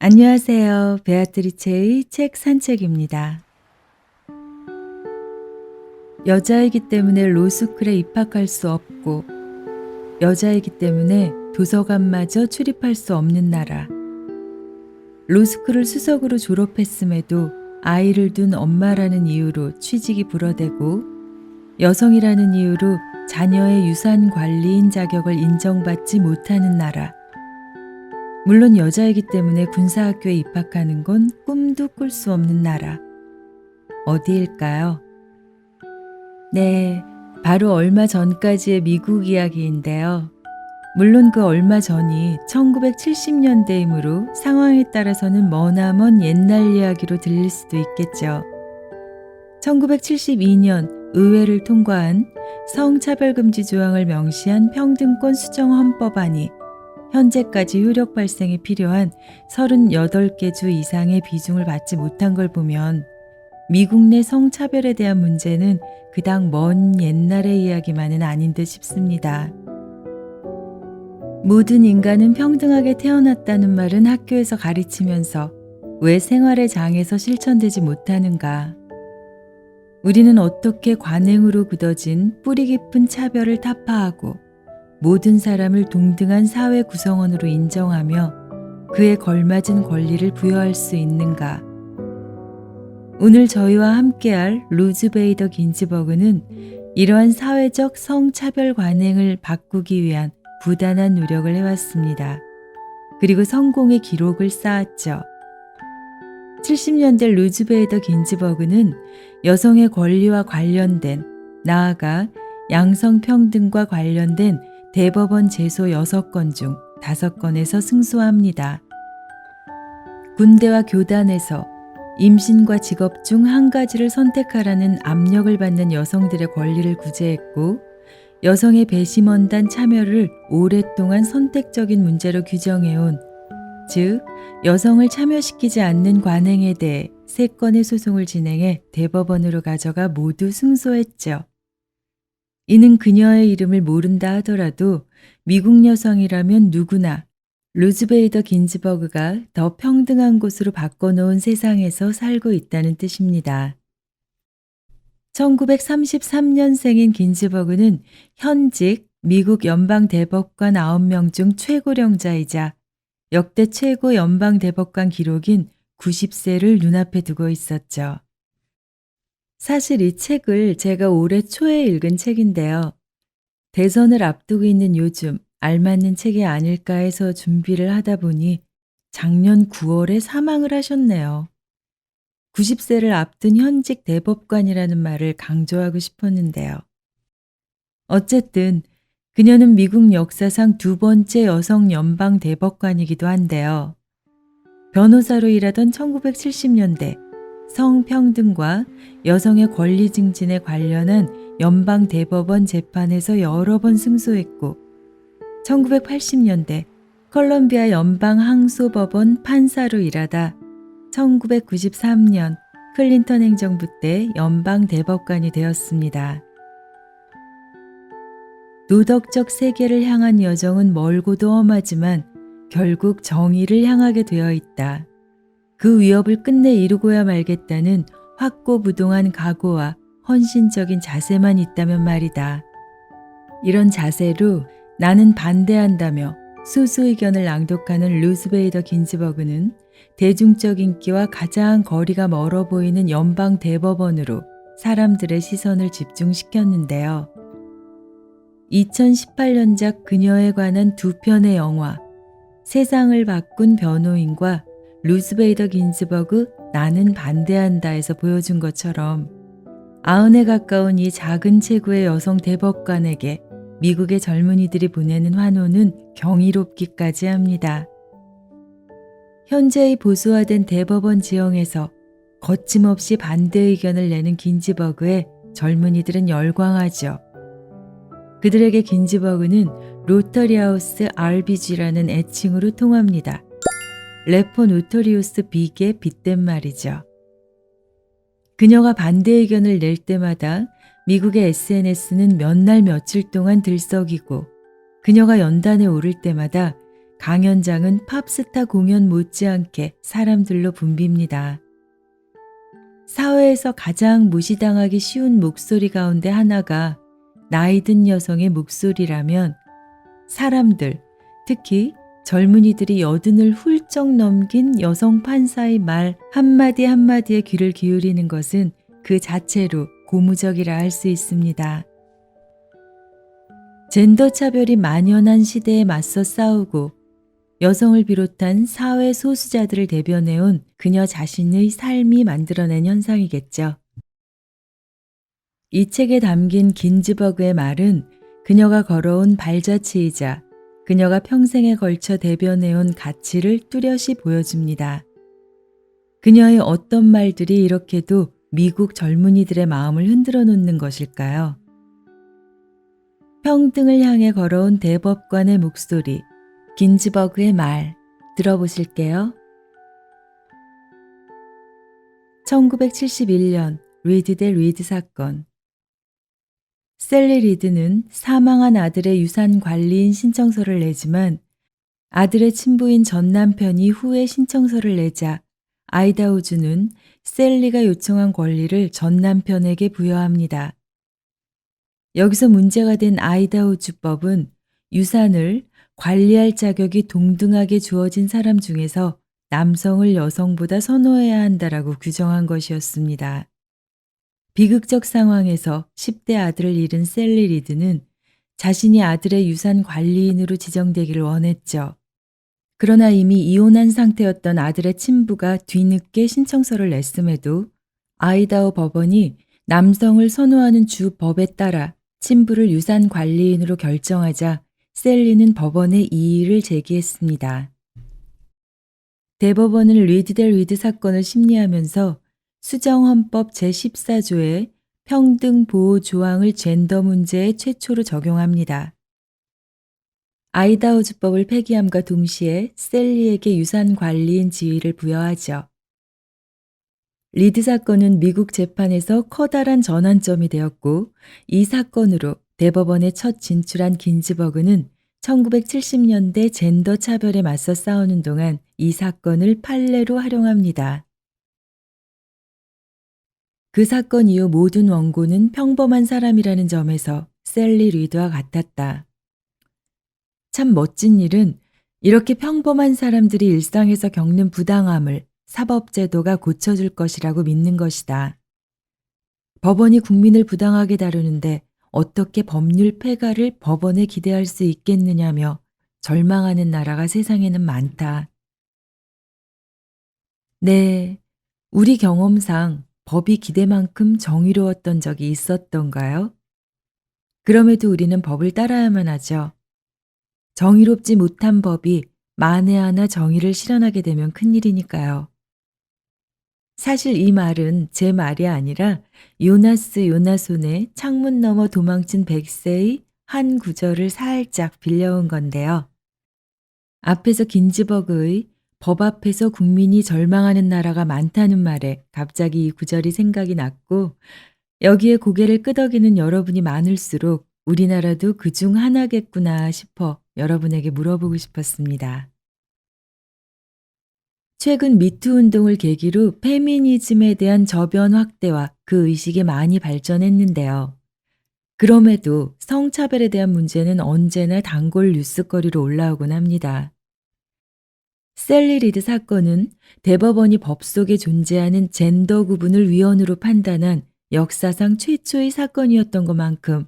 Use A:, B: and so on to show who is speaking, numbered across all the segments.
A: 안녕하세요. 베아트리체의 책 산책입니다. 여자이기 때문에 로스쿨에 입학할 수 없고, 여자이기 때문에 도서관마저 출입할 수 없는 나라. 로스쿨을 수석으로 졸업했음에도 아이를 둔 엄마라는 이유로 취직이 불어대고, 여성이라는 이유로 자녀의 유산 관리인 자격을 인정받지 못하는 나라. 물론 여자이기 때문에 군사학교에 입학하는 건 꿈도 꿀 수 없는 나라. 어디일까요? 네, 바로 얼마 전까지의 미국 이야기인데요. 물론 그 얼마 전이 1970년대이므로 상황에 따라서는 머나먼 옛날 이야기로 들릴 수도 있겠죠. 1972년 의회를 통과한 성차별금지 조항을 명시한 평등권 수정 헌법안이 현재까지 효력 발생에 필요한 38개 주 이상의 비중을 받지 못한 걸 보면 미국 내 성차별에 대한 문제는 그닥 먼 옛날의 이야기만은 아닌 듯 싶습니다. 모든 인간은 평등하게 태어났다는 말은 학교에서 가르치면서 왜 생활의 장에서 실천되지 못하는가? 우리는 어떻게 관행으로 굳어진 뿌리 깊은 차별을 타파하고 모든 사람을 동등한 사회 구성원으로 인정하며 그에 걸맞은 권리를 부여할 수 있는가? 오늘 저희와 함께할 루즈 베이더 긴즈버그는 이러한 사회적 성차별 관행을 바꾸기 위한 부단한 노력을 해왔습니다. 그리고 성공의 기록을 쌓았죠. 70년대 루즈베이더 긴즈버그는 여성의 권리와 관련된 나아가 양성평등과 관련된 대법원 제소 6건 중 5건에서 승소합니다. 군대와 교단에서 임신과 직업 중 한 가지를 선택하라는 압력을 받는 여성들의 권리를 구제했고 여성의 배심원단 참여를 오랫동안 선택적인 문제로 규정해온 즉 여성을 참여시키지 않는 관행에 대해 세 건의 소송을 진행해 대법원으로 가져가 모두 승소했죠. 이는 그녀의 이름을 모른다 하더라도 미국 여성이라면 누구나 루즈베이더 긴즈버그가 더 평등한 곳으로 바꿔놓은 세상에서 살고 있다는 뜻입니다. 1933년생인 긴즈버그는 현직 미국 연방 대법관 9명 중 최고령자이자 역대 최고 연방 대법관 기록인 90세를 눈앞에 두고 있었죠. 사실 이 책을 제가 올해 초에 읽은 책인데요. 대선을 앞두고 있는 요즘 알맞는 책이 아닐까 해서 준비를 하다 보니 작년 9월에 사망을 하셨네요. 90세를 앞둔 현직 대법관이라는 말을 강조하고 싶었는데요. 어쨌든 그녀는 미국 역사상 두 번째 여성 연방 대법관이기도 한데요. 변호사로 일하던 1970년대 성평등과 여성의 권리 증진에 관련한 연방 대법원 재판에서 여러 번 승소했고 1980년대 컬럼비아 연방 항소법원 판사로 일하다 1993년 클린턴 행정부 때 연방 대법관이 되었습니다. 도덕적 세계를 향한 여정은 멀고도 험하지만 결국 정의를 향하게 되어 있다. 그 위협을 끝내 이루고야 말겠다는 확고부동한 각오와 헌신적인 자세만 있다면 말이다. 이런 자세로 나는 반대한다며 소수 의견을 낭독하는 루스베이더 긴즈버그는 대중적 인기와 가장 거리가 멀어 보이는 연방 대법원으로 사람들의 시선을 집중시켰는데요. 2018년작 그녀에 관한 두 편의 영화, 세상을 바꾼 변호인과 루스베이더 긴즈버그 나는 반대한다에서 보여준 것처럼 아흔에 가까운 이 작은 체구의 여성 대법관에게 미국의 젊은이들이 보내는 환호는 경이롭기까지 합니다. 현재의 보수화된 대법원 지형에서 거침없이 반대 의견을 내는 긴지버그에 젊은이들은 열광하죠. 그들에게 긴지버그는 로터리하우스 RBG라는 애칭으로 통합니다. 래퍼 노토리우스 빅의 빗댄 말이죠. 그녀가 반대 의견을 낼 때마다 미국의 SNS는 몇 날 며칠 동안 들썩이고 그녀가 연단에 오를 때마다 강연장은 팝스타 공연 못지않게 사람들로 붐빕니다. 사회에서 가장 무시당하기 쉬운 목소리 가운데 하나가 나이 든 여성의 목소리라면 사람들, 특히 젊은이들이 여든을 훌쩍 넘긴 여성 판사의 말 한마디 한마디에 귀를 기울이는 것은 그 자체로 고무적이라 할 수 있습니다. 젠더 차별이 만연한 시대에 맞서 싸우고 여성을 비롯한 사회 소수자들을 대변해온 그녀 자신의 삶이 만들어낸 현상이겠죠. 이 책에 담긴 긴즈버그의 말은 그녀가 걸어온 발자취이자 그녀가 평생에 걸쳐 대변해온 가치를 뚜렷이 보여줍니다. 그녀의 어떤 말들이 이렇게도 미국 젊은이들의 마음을 흔들어 놓는 것일까요? 평등을 향해 걸어온 대법관의 목소리, 긴즈버그의 말 들어보실게요. 1971년 리드 대 리드 사건 셀리 리드는 사망한 아들의 유산 관리인 신청서를 내지만 아들의 친부인 전 남편이 후에 신청서를 내자 아이다우주는 셀리가 요청한 권리를 전 남편에게 부여합니다. 여기서 문제가 된 아이다우주법은 유산을 관리할 자격이 동등하게 주어진 사람 중에서 남성을 여성보다 선호해야 한다라고 규정한 것이었습니다. 비극적 상황에서 10대 아들을 잃은 셀리 리드는 자신이 아들의 유산 관리인으로 지정되기를 원했죠. 그러나 이미 이혼한 상태였던 아들의 친부가 뒤늦게 신청서를 냈음에도 아이다호 법원이 남성을 선호하는 주 법에 따라 친부를 유산 관리인으로 결정하자 셀리는 법원에 이의를 제기했습니다. 대법원은 리드델 리드 사건을 심리하면서 수정헌법 제14조의 평등 보호 조항을 젠더 문제에 최초로 적용합니다. 아이다호주법을 폐기함과 동시에 셀리에게 유산 관리인 지위를 부여하죠. 리드 사건은 미국 재판에서 커다란 전환점이 되었고 이 사건으로 대법원에 첫 진출한 긴즈버그는 1970년대 젠더 차별에 맞서 싸우는 동안 이 사건을 판례로 활용합니다. 그 사건 이후 모든 원고는 평범한 사람이라는 점에서 셀리 리드와 같았다. 참 멋진 일은 이렇게 평범한 사람들이 일상에서 겪는 부당함을 사법제도가 고쳐줄 것이라고 믿는 것이다. 법원이 국민을 부당하게 다루는데 어떻게 법률 폐가를 법원에 기대할 수 있겠느냐며 절망하는 나라가 세상에는 많다. 네, 우리 경험상 법이 기대만큼 정의로웠던 적이 있었던가요? 그럼에도 우리는 법을 따라야만 하죠. 정의롭지 못한 법이 만에 하나 정의를 실현하게 되면 큰일이니까요. 사실 이 말은 제 말이 아니라 요나스 요나손의 창문 너머 도망친 백세의 한 구절을 살짝 빌려온 건데요. 앞에서 긴즈버그의 법 앞에서 국민이 절망하는 나라가 많다는 말에 갑자기 이 구절이 생각이 났고 여기에 고개를 끄덕이는 여러분이 많을수록 우리나라도 그 중 하나겠구나 싶어 여러분에게 물어보고 싶었습니다. 최근 미투 운동을 계기로 페미니즘에 대한 저변 확대와 그 의식이 많이 발전했는데요. 그럼에도 성차별에 대한 문제는 언제나 단골 뉴스거리로 올라오곤 합니다. 셀리 리드 사건은 대법원이 법 속에 존재하는 젠더 구분을 위헌으로 판단한 역사상 최초의 사건이었던 것만큼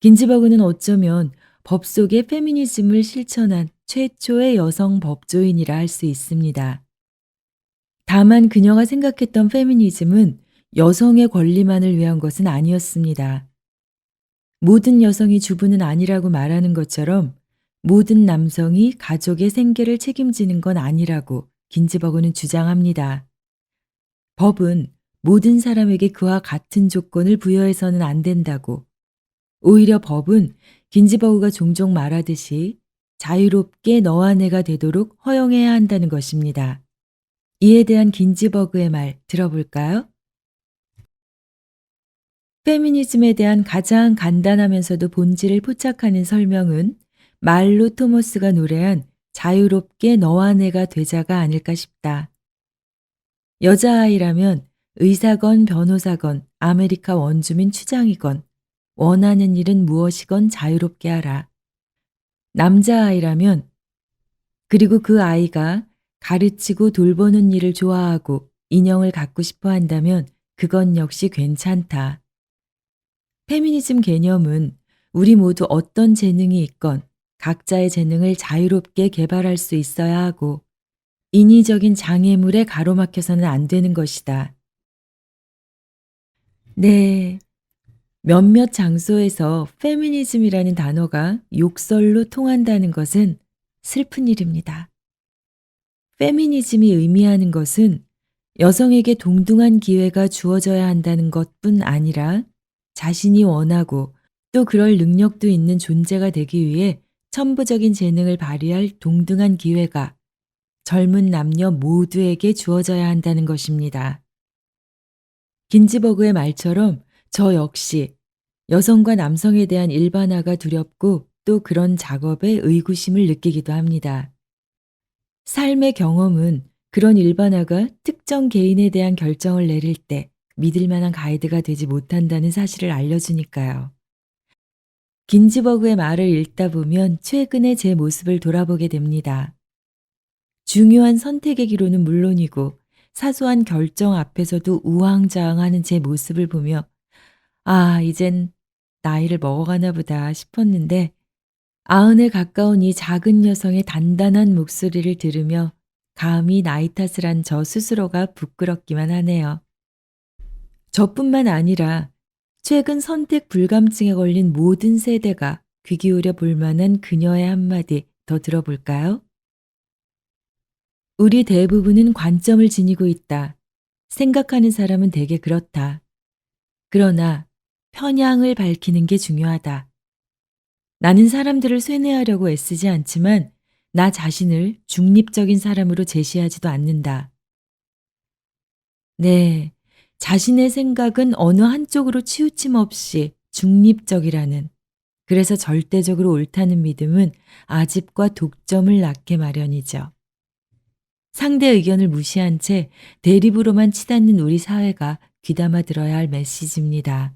A: 긴즈버그는 어쩌면 법 속에 페미니즘을 실천한 최초의 여성 법조인이라 할 수 있습니다. 다만 그녀가 생각했던 페미니즘은 여성의 권리만을 위한 것은 아니었습니다. 모든 여성이 주부는 아니라고 말하는 것처럼 모든 남성이 가족의 생계를 책임지는 건 아니라고 긴즈버그는 주장합니다. 법은 모든 사람에게 그와 같은 조건을 부여해서는 안 된다고. 오히려 법은 긴즈버그가 종종 말하듯이 자유롭게 너와 내가 되도록 허용해야 한다는 것입니다. 이에 대한 긴즈버그의 말 들어볼까요? 페미니즘에 대한 가장 간단하면서도 본질을 포착하는 설명은 말로 토머스가 노래한 자유롭게 너와 내가 되자가 아닐까 싶다. 여자아이라면 의사건 변호사건 아메리카 원주민 추장이건 원하는 일은 무엇이건 자유롭게 하라. 남자아이라면 그리고 그 아이가 가르치고 돌보는 일을 좋아하고 인형을 갖고 싶어 한다면 그건 역시 괜찮다. 페미니즘 개념은 우리 모두 어떤 재능이 있건 각자의 재능을 자유롭게 개발할 수 있어야 하고 인위적인 장애물에 가로막혀서는 안 되는 것이다. 네. 몇몇 장소에서 페미니즘이라는 단어가 욕설로 통한다는 것은 슬픈 일입니다. 페미니즘이 의미하는 것은 여성에게 동등한 기회가 주어져야 한다는 것뿐 아니라 자신이 원하고 또 그럴 능력도 있는 존재가 되기 위해 천부적인 재능을 발휘할 동등한 기회가 젊은 남녀 모두에게 주어져야 한다는 것입니다. 긴지버그의 말처럼 저 역시 여성과 남성에 대한 일반화가 두렵고 또 그런 작업에 의구심을 느끼기도 합니다. 삶의 경험은 그런 일반화가 특정 개인에 대한 결정을 내릴 때 믿을 만한 가이드가 되지 못한다는 사실을 알려주니까요. 긴지버그의 말을 읽다 보면 최근의 제 모습을 돌아보게 됩니다. 중요한 선택의 기로는 물론이고 사소한 결정 앞에서도 우왕좌왕하는 제 모습을 보며 아, 이젠 나이를 먹어가나 보다 싶었는데 아흔에 가까운 이 작은 여성의 단단한 목소리를 들으며 감히 나이 탓을 한 저 스스로가 부끄럽기만 하네요. 저뿐만 아니라 최근 선택 불감증에 걸린 모든 세대가 귀 기울여 볼 만한 그녀의 한마디 더 들어볼까요? 우리 대부분은 관점을 지니고 있다. 생각하는 사람은 대개 그렇다. 그러나 편향을 밝히는 게 중요하다. 나는 사람들을 쇠뇌하려고 애쓰지 않지만 나 자신을 중립적인 사람으로 제시하지도 않는다. 네, 자신의 생각은 어느 한쪽으로 치우침 없이 중립적이라는 그래서 절대적으로 옳다는 믿음은 아집과 독점을 낳게 마련이죠. 상대 의견을 무시한 채 대립으로만 치닫는 우리 사회가 귀담아 들어야 할 메시지입니다.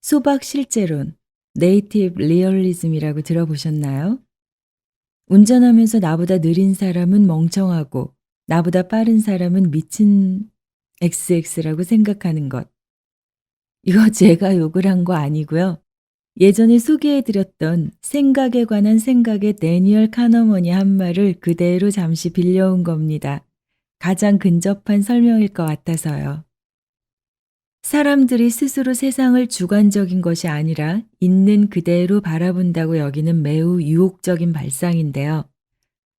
A: 소박 실제론, 네이티브 리얼리즘이라고 들어보셨나요? 운전하면서 나보다 느린 사람은 멍청하고 나보다 빠른 사람은 미친 XX라고 생각하는 것. 이거 제가 욕을 한 거 아니고요. 예전에 소개해드렸던 생각에 관한 생각의 데니얼 카너먼이 한 말을 그대로 잠시 빌려온 겁니다. 가장 근접한 설명일 것 같아서요. 사람들이 스스로 세상을 주관적인 것이 아니라 있는 그대로 바라본다고 여기는 매우 유혹적인 발상인데요.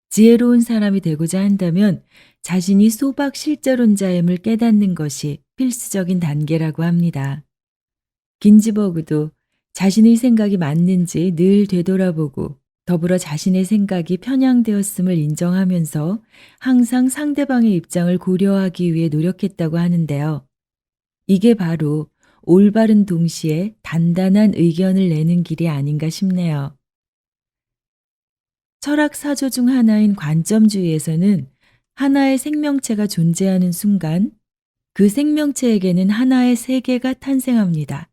A: 지혜로운 사람이 되고자 한다면 자신이 소박 실제론자임을 깨닫는 것이 필수적인 단계라고 합니다. 긴지버그도 자신의 생각이 맞는지 늘 되돌아보고 더불어 자신의 생각이 편향되었음을 인정하면서 항상 상대방의 입장을 고려하기 위해 노력했다고 하는데요. 이게 바로 올바른 동시에 단단한 의견을 내는 길이 아닌가 싶네요. 철학 사조 중 하나인 관점주의에서는 하나의 생명체가 존재하는 순간 그 생명체에게는 하나의 세계가 탄생합니다.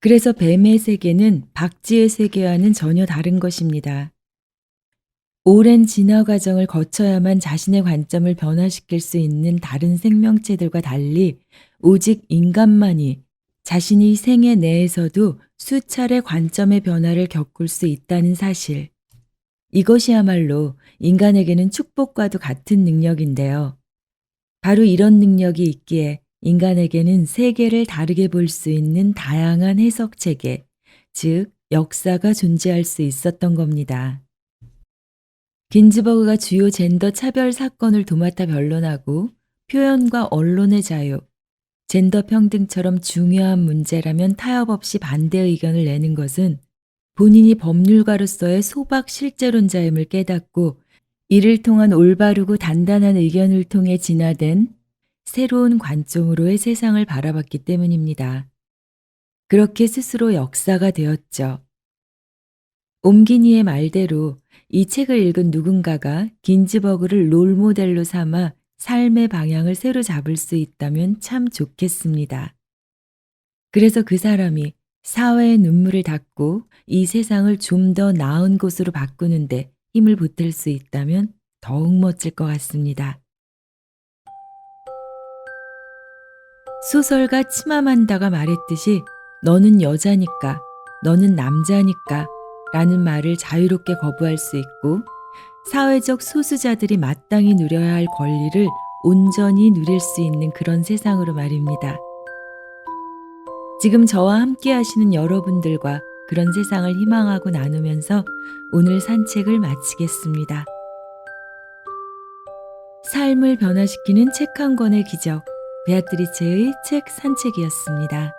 A: 그래서 뱀의 세계는 박쥐의 세계와는 전혀 다른 것입니다. 오랜 진화 과정을 거쳐야만 자신의 관점을 변화시킬 수 있는 다른 생명체들과 달리 오직 인간만이 자신의 생애 내에서도 수차례 관점의 변화를 겪을 수 있다는 사실. 이것이야말로 인간에게는 축복과도 같은 능력인데요. 바로 이런 능력이 있기에 인간에게는 세계를 다르게 볼 수 있는 다양한 해석 체계, 즉, 역사가 존재할 수 있었던 겁니다. 긴즈버그가 주요 젠더 차별 사건을 도맡아 변론하고 표현과 언론의 자유, 젠더 평등처럼 중요한 문제라면 타협 없이 반대 의견을 내는 것은 본인이 법률가로서의 소박 실제론자임을 깨닫고 이를 통한 올바르고 단단한 의견을 통해 진화된 새로운 관점으로의 세상을 바라봤기 때문입니다. 그렇게 스스로 역사가 되었죠. 옴기니의 말대로 이 책을 읽은 누군가가 긴즈버그를 롤모델로 삼아 삶의 방향을 새로 잡을 수 있다면 참 좋겠습니다. 그래서 그 사람이 사회의 눈물을 닦고 이 세상을 좀 더 나은 곳으로 바꾸는데 힘을 보탤 수 있다면 더욱 멋질 것 같습니다. 소설가 치마만다가 말했듯이 너는 여자니까, 너는 남자니까 라는 말을 자유롭게 거부할 수 있고 사회적 소수자들이 마땅히 누려야 할 권리를 온전히 누릴 수 있는 그런 세상으로 말입니다. 지금 저와 함께 하시는 여러분들과 그런 세상을 희망하고 나누면서 오늘 산책을 마치겠습니다. 삶을 변화시키는 책 한 권의 기적, 베아트리체의 책 산책이었습니다.